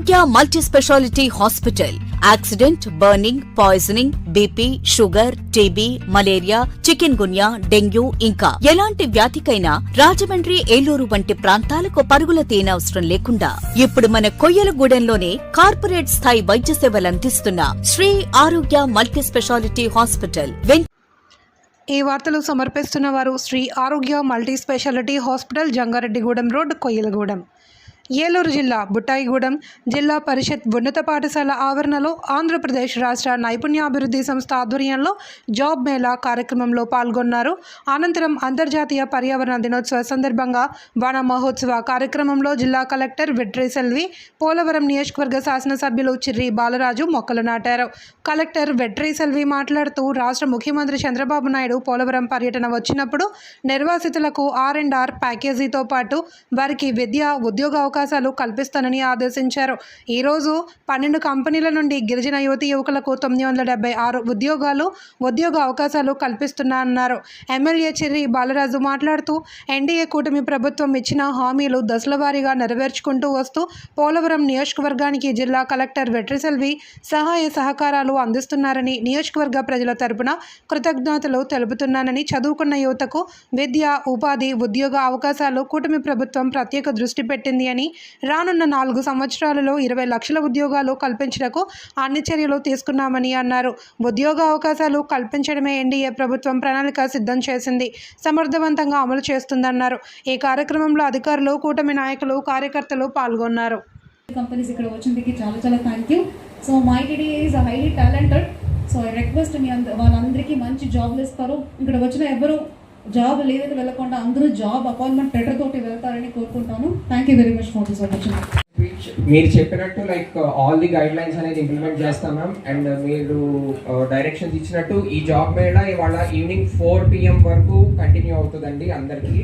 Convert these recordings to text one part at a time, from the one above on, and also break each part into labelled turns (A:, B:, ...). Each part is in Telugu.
A: Arogya multi speciality hospital. Accident burning poisoning BP sugar TB malaria chikungunya dengue ఇంకా. ఎలాంటి వ్యాధికైనా రాజమండ్రి ఏలూరు వంటి ప్రాంతాలకు పరుగుల తీయనవసరం లేకుండా ఇప్పుడు మన కొయ్యలగూడెంలోనే కార్పొరేట్ స్థాయి వైద్య సేవలు అందిస్తున్న Shri Arogya multi speciality hospital
B: ఈ వార్తలు సమర్పిస్తున్న వారు Shri Arogya multi speciality hospital Jangareddygudem road Koyyalagudem. Eluru జిల్లా బుట్టాయిగూడెం జిల్లా పరిషత్ ఉన్నత పాఠశాల ఆవరణలో ఆంధ్రప్రదేశ్ రాష్ట్ర నైపుణ్యాభివృద్ధి సంస్థ ఆధ్వర్యంలో జాబ్ మేళా కార్యక్రమంలో పాల్గొన్నారు. అనంతరం అంతర్జాతీయ పర్యావరణ దినోత్సవ సందర్భంగా వన మహోత్సవ కార్యక్రమంలో జిల్లా కలెక్టర్ విట్రి సెల్వి పోలవరం నియోజకవర్గ శాసనసభ్యులు చిర్రి బాలరాజు మొక్కలు నాటారు. కలెక్టర్ వెట్రి సెల్వి మాట్లాడుతూ రాష్ట్ర ముఖ్యమంత్రి చంద్రబాబు నాయుడు పోలవరం పర్యటన వచ్చినప్పుడు నిర్వాసితులకు ఆర్ అండ్ ఆర్ ప్యాకేజీతో పాటు వారికి విద్య ఉద్యోగ అవకాశాలు కల్పిస్తానని ఆదేశించారు. ఈరోజు పన్నెండు కంపెనీల నుండి గిరిజన యువతి యువకులకు తొమ్మిది వందల డెబ్బై ఆరు ఉద్యోగాలు ఉద్యోగ అవకాశాలు కల్పిస్తున్నారన్నారు ఎమ్మెల్యే చెర్రి బాలరాజు మాట్లాడుతూ ఎన్డీఏ కూటమి ప్రభుత్వం ఇచ్చిన హామీలు దశలవారీగా నెరవేర్చుకుంటూ వస్తూ పోలవరం నియోజకవర్గానికి జిల్లా కలెక్టర్ వెట్రిసెల్వి సహాయ సహకారాలు అందిస్తున్నారని నియోజకవర్గ ప్రజల తరపున కృతజ్ఞతలు తెలుపుతున్నానని చదువుకున్న యువతకు విద్య ఉపాధి ఉద్యోగ అవకాశాలు కూటమి ప్రభుత్వం ప్రత్యేక దృష్టి పెట్టింది అని రానున్న నాలుగు సంవత్సరాలలో ఇరవై లక్షల ఉద్యోగాలు కల్పించడకు అన్ని చర్యలు తీసుకున్నామని అన్నారు. ఉద్యోగ అవకాశాలు కల్పించడమే ఎన్డీఏ ప్రభుత్వం ప్రణాళిక సిద్ధం చేసింది. సమర్థవంతంగా అమలు చేస్తుందన్నారు. ఈ కార్యక్రమంలో అధికారులు కూటమి నాయకులు కార్యకర్తలు పాల్గొన్నారు.
C: కంపెనీస్ ఇక్కడ వచ్చినందుకు చాలా చాలా thank you so my TD is highly talented so I request మీ అంద వాళ్ళందరికీ మంచి జాబ్లు ఇస్తారు. ఇక్కడ వచ్చిన ఎవరు జాబ్ లేదని వెళ్ళకుండా అందరూ జాబ్ అపాయింట్మెంట్ లెటర్ తోటి వెళ్తారని you very much for this opportunity
D: Which మీరు చెప్పినట్టు like all the guidelines అనేది ఇంప్లిమెంట్ చేస్తాం మ్యామ్ అండ్ మీరు డైరెక్షన్స్ ఇచ్చినట్టు ఈ జాబ్ మేళ ఇవాళ ఈవినింగ్ ఫోర్ పిఎం వరకు కంటిన్యూ అవుతుందండి అందరికీ.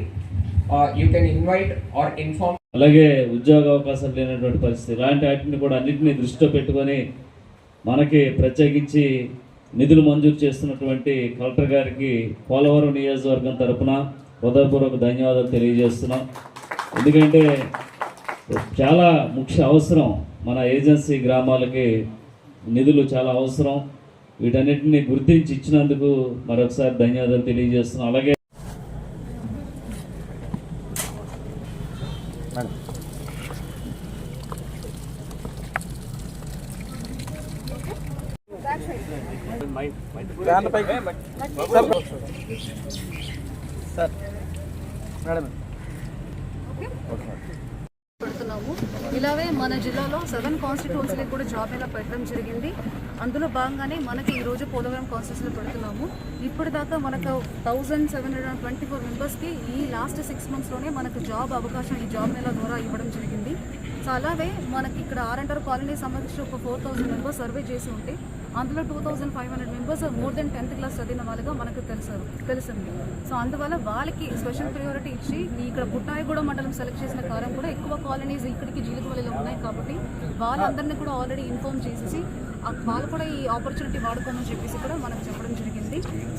D: You can invite or inform
E: అలాగే ఉద్యోగ అవకాశాలు లేనటువంటి పరిస్థితి. ఇలాంటి వాటిని కూడా అన్నింటినీ దృష్టిలో పెట్టుకొని మనకి ప్రత్యేకించి నిధులు మంజూరు చేస్తున్నటువంటి కలెక్టర్ గారికి పోలవరం నియోజకవర్గం తరపున హృదయపూర్వక ధన్యవాదాలు తెలియజేస్తున్నాం. ఎందుకంటే చాలా ముఖ్య అవసరం మన ఏజెన్సీ గ్రామాలకి నిధులు చాలా అవసరం. వీటన్నిటిని గుర్తించి ఇచ్చినందుకు మరొకసారి ధన్యవాదాలు తెలియజేస్తున్నాం. అలాగే
C: పెడుతున్నాము. ఇలాగే మన జిల్లాలో సెవెన్ కాన్స్టిట్యూన్సీలకు కూడా జాబ్ ఇలా పెట్టడం జరిగింది. అందులో భాగంగానే మనకి ఈరోజు పోలవరం కాన్స్టిట్యూన్సీలో పెడుతున్నాము. ఇప్పటిదాకా మనకు thousand seven hundred and twenty four మెంబర్స్కి ఈ లాస్ట్ సిక్స్ మంత్స్లోనే మనకు జాబ్ అవకాశం ఈ జాబ్ మేళ ద్వారా ఇవ్వడం జరిగింది. సో అలాగే మనకి ఇక్కడ ఆర్ఎంటర్ కాలనీ సంబంధించి ఒక ఫోర్ థౌసండ్ మెంబర్స్ సర్వే చేసి ఉంటే అందులో two thousand five hundred members more than tenth class చదివిన వాళ్ళుగా మనకు తెలుసు తెలిసింది. సో అందువల్ల వాళ్ళకి స్పెషల్ ప్రియారిటీ ఇచ్చి ఇక్కడ బుట్టాయిగూడ మండలం సెలెక్ట్ చేసిన కారం కూడా ఎక్కువ కాలనీస్ ఇక్కడికి జీలికవల్లిలో ఉన్నాయి కాబట్టి వాళ్ళందరినీ కూడా ఆల్రెడీ ఇన్ఫార్మ్ చేసేసి వాళ్ళు కూడా ఈ ఆపర్చునిటీ వాడుకోమని చెప్పేసి కూడా మనకు చెప్పడం జరిగింది.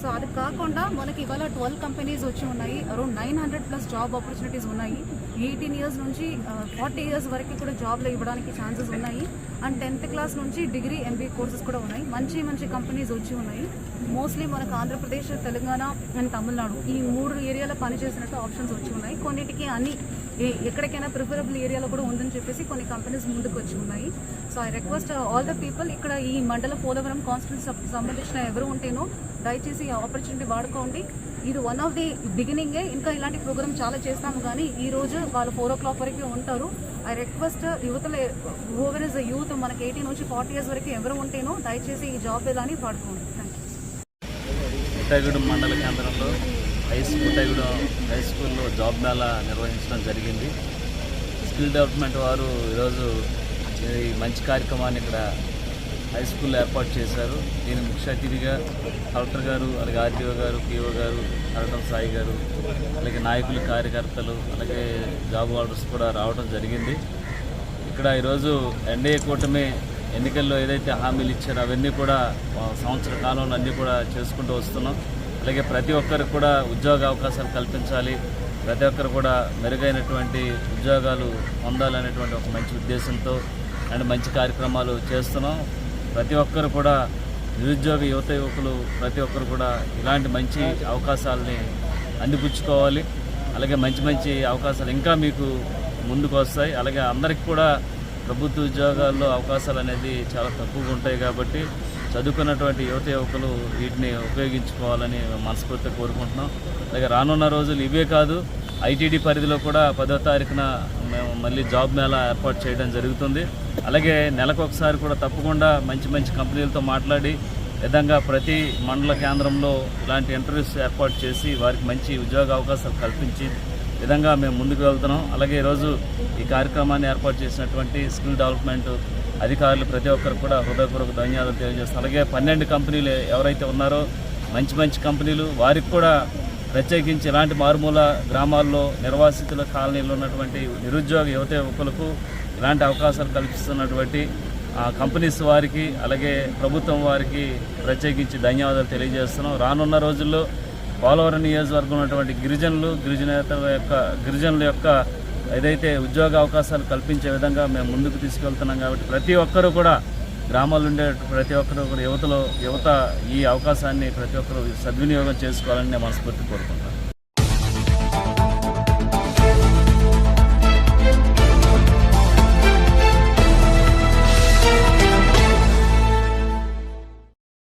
C: సో అది కాకుండా మనకి ఇవాళ ట్వెల్వ్ కంపెనీస్ వచ్చి ఉన్నాయి. Around nine hundred plus job opportunities ఉన్నాయి. ఎయిటీన్ ఇయర్స్ నుంచి ఫార్టీ ఇయర్స్ వరకు కూడా జాబ్లు ఇవ్వడానికి ఛాన్సెస్ ఉన్నాయి. అండ్ టెన్త్ క్లాస్ నుంచి డిగ్రీ ఎంబీఏ కోర్సెస్ కూడా ఉన్నాయి. మంచి మంచి కంపెనీస్ వచ్చి ఉన్నాయి. మోస్ట్లీ మనకు ఆంధ్రప్రదేశ్ తెలంగాణ అండ్ తమిళనాడు ఈ మూడు ఏరియాలో పనిచేసినట్టు ఆప్షన్స్ వచ్చి ఉన్నాయి. కొన్నిటికి అన్ని ఏ- ఎక్కడికైనా ప్రిఫరబుల్ ఏరియాలో కూడా ఉందని చెప్పేసి కొన్ని కంపెనీస్ ముందుకు వచ్చి ఉన్నాయి. So I request all the people ఇక్కడ ఈ మండల పోలవరం కాన్స్టిట్యూన్స్ సంబంధించిన ఎవరు ఉంటేనో దయచేసి ఈ ఆపర్చునిటీ వాడుకోండి. ఇది వన్ ఆఫ్ ది బిగినింగే ఇంకా ఇలాంటి ప్రోగ్రామ్ చాలా చేస్తాము కానీ ఈ రోజు వాళ్ళు ఫోర్ ఓ క్లాక్ వరకు ఉంటారు. ఐ రిక్వెస్ట్ యువతలో ఓవర్ ఇస్ యూత్ మనకి ఎయిటీన్ నుంచి ఫార్టీ ఇయర్స్ వరకు ఎవరు ఉంటేనో దయచేసి ఈ జాబ్ ఇలాని వాడుకోండి. థ్యాంక్
F: మండల కేంద్రంలో హై స్కూల్ పుట్టగూడెం హై స్కూల్లో జాబ్ మేళా నిర్వహించడం జరిగింది. స్కిల్ డెవలప్మెంట్ వారు ఈరోజు ఈ మంచి కార్యక్రమాన్ని ఇక్కడ హై స్కూల్లో ఏర్పాటు చేశారు. దీని ముఖ్య అతిథిగా కలెక్టర్ గారు అలాగే ఆర్టీఓ గారు పిఓ గారు అరటం సాయి గారు అలాగే నాయకులు కార్యకర్తలు అలాగే జాబ్ హోల్డర్స్ కూడా రావడం జరిగింది. ఇక్కడ ఈరోజు ఎన్డీఏ కూటమి ఎన్నికల్లో ఏదైతే హామీలు ఇచ్చారో అవన్నీ కూడా సంవత్సర కాలంలో అన్నీ కూడా చేసుకుంటూ వస్తున్నాం. అలాగే ప్రతి ఒక్కరికి కూడా ఉద్యోగ అవకాశాలు కల్పించాలి. ప్రతి ఒక్కరు కూడా మెరుగైనటువంటి ఉద్యోగాలు పొందాలనేటువంటి ఒక మంచి ఉద్దేశంతో అండ్ మంచి కార్యక్రమాలు చేస్తున్నాం. ప్రతి ఒక్కరు కూడా నిరుద్యోగ యువత యువకులు ప్రతి ఒక్కరు కూడా ఇలాంటి మంచి అవకాశాలని అందిపుచ్చుకోవాలి. అలాగే మంచి మంచి అవకాశాలు ఇంకా మీకు ముందుకు వస్తాయి అలాగే అందరికి కూడా ప్రభుత్వ ఉద్యోగాల్లో అవకాశాలు అనేది చాలా తక్కువగా ఉంటాయి కాబట్టి చదువుకున్నటువంటి యువత యువకులు వీటిని ఉపయోగించుకోవాలని మనస్ఫూర్తిగా కోరుకుంటున్నాం. అలాగే రానున్న రోజులు ఇవే కాదు ఐటీడీ పరిధిలో కూడా పదో తారీఖున మేము మళ్ళీ జాబ్ మేళా ఏర్పాటు చేయడం జరుగుతుంది. అలాగే నెలకు ఒకసారి కూడా తప్పకుండా మంచి మంచి కంపెనీలతో మాట్లాడి విధంగా ప్రతి మండల కేంద్రంలో ఇలాంటి ఇంటర్వ్యూస్ ఏర్పాటు చేసి వారికి మంచి ఉద్యోగ అవకాశాలు కల్పించి విధంగా మేము ముందుకు వెళ్తున్నాం. అలాగే ఈరోజు ఈ కార్యక్రమాన్ని ఏర్పాటు చేసినటువంటి స్కిల్ డెవలప్మెంట్ అధికారులు ప్రతి ఒక్కరు కూడా హృదయపూర్వక ధన్యవాదాలు తెలియజేస్తాం అలాగే పన్నెండు కంపెనీలు ఎవరైతే ఉన్నారో మంచి మంచి కంపెనీలు వారికి కూడా ప్రత్యేకించి ఇలాంటి మారుమూల గ్రామాల్లో నిర్వాసితుల కాలనీలో ఉన్నటువంటి నిరుద్యోగ యువత యువకులకు ఇలాంటి అవకాశాలు కల్పిస్తున్నటువంటి ఆ కంపెనీస్ వారికి అలాగే ప్రభుత్వం వారికి ప్రత్యేకించి ధన్యవాదాలు తెలియజేస్తున్నాం. రానున్న రోజుల్లో పోలవరం నియోజకవర్గం ఉన్నటువంటి గిరిజనులు గిరిజనేతల యొక్క గిరిజనుల యొక్క ఏదైతే ఉద్యోగ అవకాశాలు కల్పించే విధంగా మేము ముందుకు తీసుకెళ్తున్నాం కాబట్టి ప్రతి ఒక్కరూ కూడా గ్రామాల్లో ఉండే ప్రతి ఒక్కరు యువతలో యువత ఈ అవకాశాన్ని ప్రతి ఒక్కరు సద్వినియోగం చేసుకోవాలని నేను మనస్ఫూర్తి కోరుకుంటాను